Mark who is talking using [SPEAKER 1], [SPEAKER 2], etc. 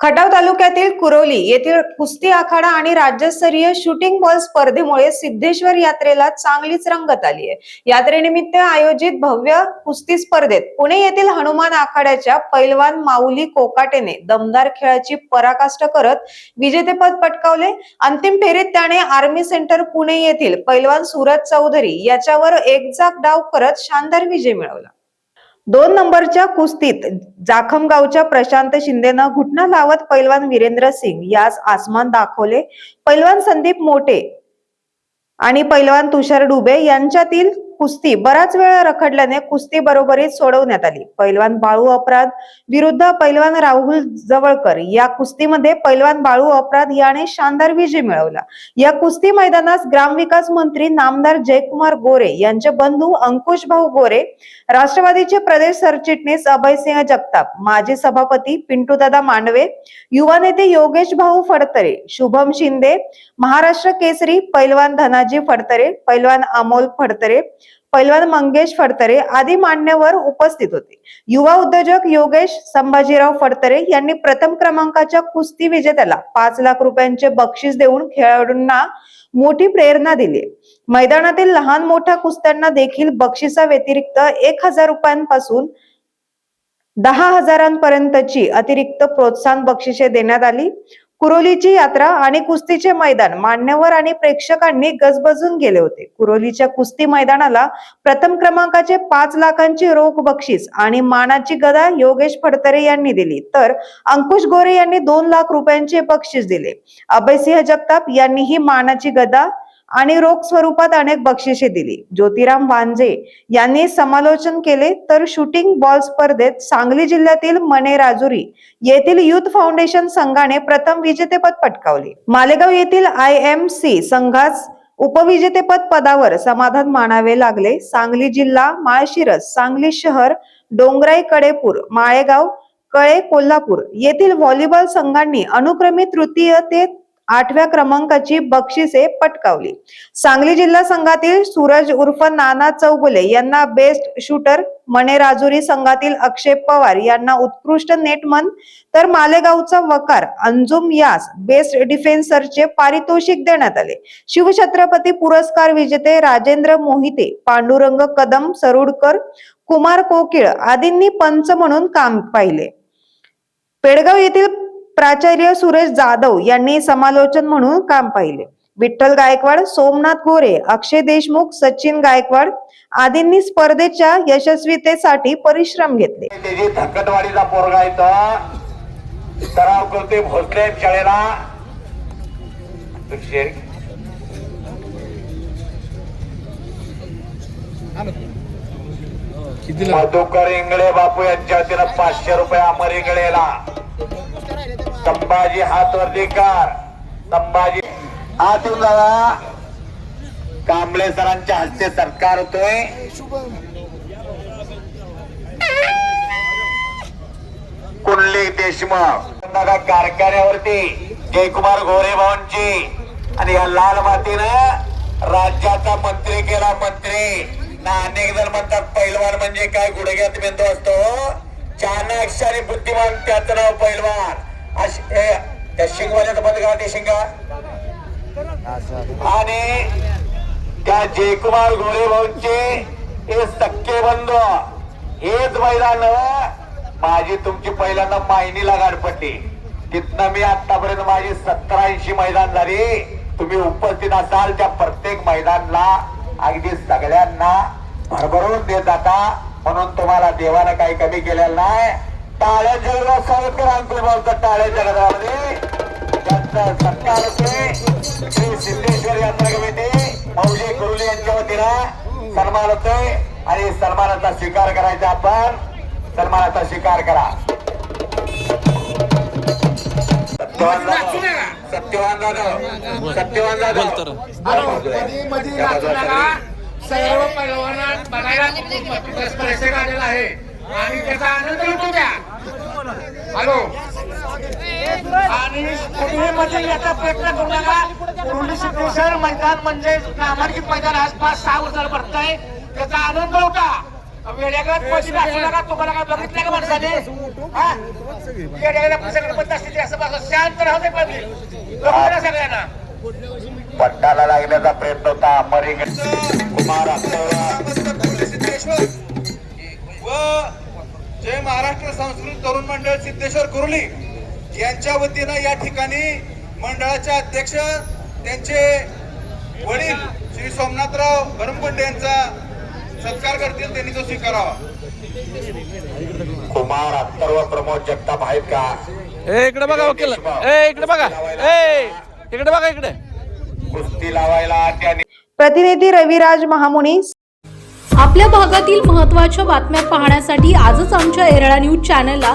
[SPEAKER 1] खटाव तालुक्यातील कुरोली येथील कुस्ती आखाडा आणि राज्यस्तरीय शूटिंग बॉल स्पर्धेमुळे सिद्धेश्वर यात्रेला चांगलीच रंगत आली आहे. यात्रेनिमित्त आयोजित भव्य कुस्ती स्पर्धेत पुणे येथील हनुमान आखाड्याच्या पैलवान माऊली कोकाटेने दमदार खेळाची पराकाष्ट करत विजेतेपद पटकावले. अंतिम फेरीत त्याने आर्मी सेंटर पुणे येथील पैलवान सुरज चौधरी याच्यावर एकजाक डाव करत शानदार विजय मिळवला. दोन नंबरच्या कुस्तीत जाखमगावच्या प्रशांत शिंदेनं घुटना लावत पैलवान वीरेंद्र सिंग यास आसमान दाखवले. पैलवान संदीप मोटे आणि पैलवान तुषार डुबे यांच्यातील कुस्ती बराच वेळ रखडल्याने कुस्ती बरोबरीत सोडवण्यात आली. पैलवान बाळू अपराध विरुद्ध पैलवान राहुल जवळकर या कुस्तीमध्ये पैलवान बाळू अपराध याने शानदार विजय मिळवला. या कुस्ती मैदानास ग्रामविकास मंत्री नामदार जयकुमार गोरे यांचे बंधू अंकुश भाऊ गोरे राष्ट्रवादीचे प्रदेश सरचिटणीस अभयसिंह जगताप माजी सभापती पिंटूदादा मांडवे युवा नेते योगेश भाऊ फडतरे शुभम शिंदे महाराष्ट्र केसरी पैलवान धनाजी फडतरे पैलवान अमोल फडतरे पैलवान मंगेश फडतरे आदी मान्यवर उपस्थित होते. युवा उद्योजक योगेश संभाजीराव फडतरे यांनी प्रथम क्रमांकाच्या कुस्ती विजेत्याला पाच लाख रुपयांचे बक्षीस देऊन खेळाडूंना मोठी प्रेरणा दिली. मैदानातील लहान मोठ्या कुस्त्यांना देखील बक्षिसा व्यतिरिक्त एक हजार रुपयांपासून दहा हजारांपर्यंतची अतिरिक्त प्रोत्साहन बक्षिसे देण्यात आली. कुरोलीची यात्रा आणि कुस्तीचे मैदान मान्यवर आणि प्रेक्षकांनी गजबजून गेले होते. कुरोलीच्या कुस्ती मैदानाला प्रथम क्रमांकाचे पाच लाखांची रोख बक्षीस आणि मानाची गदा योगेश फडतरे यांनी दिली. तर अंकुश गोरे यांनी दोन लाख रुपयांचे बक्षीस दिले. अभयसिंह जगताप यांनी ही मानाची गदा आणि रोख स्वरूपात अनेक बक्षिसे दिली. ज्योतिराम वांजे यांनी समालोचन केले तर शूटिंग बॉल स्पर्धेत सांगली जिल्ह्यातील मने राजुरी येथील युथ फाउंडेशन संघाने प्रथम विजेतेपद पटकावले. मालेगाव येथील आय एम सी संघास उपविजेतेपद पदावर समाधान मानावे लागले. सांगली जिल्हा माळशिरस सांगली शहर डोंगराई कडेपूर माळेगाव कळे कोल्हापूर येथील व्हॉलीबॉल संघांनी अनुक्रमे तृतीय ते आठव्या क्रमांकाची बक्षिसे पटकावली. सांगली जिल्हा संघातील सूरज उर्फ नाना चौगुले यांना बेस्ट शूटर मने राजुरी संघातील अक्षय पवार यांना उत्कृष्ट नेटमन तर मालेगावचा वकार अंजुम यास बेस्ट डिफेन्सरचे पारितोषिक देण्यात आले. शिवछत्रपती पुरस्कार विजेते राजेंद्र मोहिते पांडुरंग कदम सरुडकर कुमार कोकिळ आदींनी पंच म्हणून काम पाहिले. पेडगाव येथील प्राचार्य सुरेश जाधव यांनी समालोचन म्हणून काम पाहिले. विठ्ठल गायकवाड सोमनाथ गोरे अक्षय देशमुख सचिन गायकवाड आदींनी स्पर्धेच्या यशस्वीतेसाठी परिश्रम घेतले.
[SPEAKER 2] त्याची धकटवाडीचा पोरगा सराव करतोय भोसले शाळेला. मधुकर इंगळे बापू यांच्या वतीनं पाचशे रुपये अमर इंगळेला. संभाजी हात वरती कर संभाजी हात येऊन जावा. कांबळे सरांच्या हस्ते सत्कार होतोय. कुंडली देशमुख. कारखान्यावरती जयकुमार गोरे भाऊंची आणि या लाल मातीनं राज्याचा मंत्री केला मंत्री. ना अनेक जण म्हणतात पैलवान म्हणजे काय? गुडघ्यात मेंदू असतो. चाणक्ष आणि बुद्धिमान त्याचं नाव पैलवान. त्या शिंगवाल्याचं बंद करा ते शिंगा. आणि त्या जयकुमार गोरे भाऊंचे हे सख्खे बंधू. हेच मैदान माझी तुमची पहिल्यांदा मायनीला गाड पडली. तिथनं मी आतापर्यंत माझी सत्तर ऐंशी मैदान झाली. तुम्ही उपस्थित असाल त्या प्रत्येक मैदानला. अगदी सगळ्यांना भरभरून देत जाता. म्हणून तुम्हाला देवानं काही कमी केलेलं नाही. टाळ्या जगला स्वागत करा अंकुल भाऊचं टाळ्या जगदामध्ये त्यांचं सत्कार होते श्री सिद्धेश्वर यात्रा कमिटी मौजे कुरुले यांच्या वतीनं सन्मान होतोय. आणि सन्मानाचा स्वीकार करायचा आपण. सन्मानाचा स्वीकार करा. सत्यवान जाधव. सत्यवान जाधव.
[SPEAKER 3] सर्व पैलवाना बघायला प्रेक्षक आलेला आहे. आणि त्याचा आनंद द्या मध्ये याचा प्रयत्न करू नका. कुरुली सिद्धेश्वर मैदान म्हणजे नामांकित मैदान आज पाच सहा वर्षाला भरत आहे त्याचा आनंद लुटा वेड्यागत नाचू नका तुम्हाला काय बघितलं का माणसाने? हा? वेड्याला पुस्तकाला बंद असते ते असं बघा शांत राहू दे पब्लिक बघू द्या सगळ्यांना.
[SPEAKER 2] पट्टाला लागण्याचा प्रयत्न होता. अमरिक कुमार
[SPEAKER 4] सिद्धेश्वर व जय महाराष्ट्र संस्कृत तरुण मंडळ सिद्धेश्वर कुर्ली. यांच्या वतीनं या ठिकाणी मंडळाचे अध्यक्ष त्यांचे वडील श्री सोमनाथराव गरमकुंडे यांचा सत्कार करतील त्यांनी तो स्वीकारावा.
[SPEAKER 2] कुमार अत्तर्व प्रमोद जगताप आहेत का?
[SPEAKER 5] ए इकडे बघा वकील. ए इकडे बघा. ए इकडे बघा इकडे.
[SPEAKER 2] कुस्ती लावायला त्यांनी
[SPEAKER 1] प्रतिनिधी रविराज महामुनी.
[SPEAKER 6] आपल्या भागातील महत्त्वाच्या बातम्या पाहण्यासाठी आजच आमच्या एरळा न्यूज चॅनलला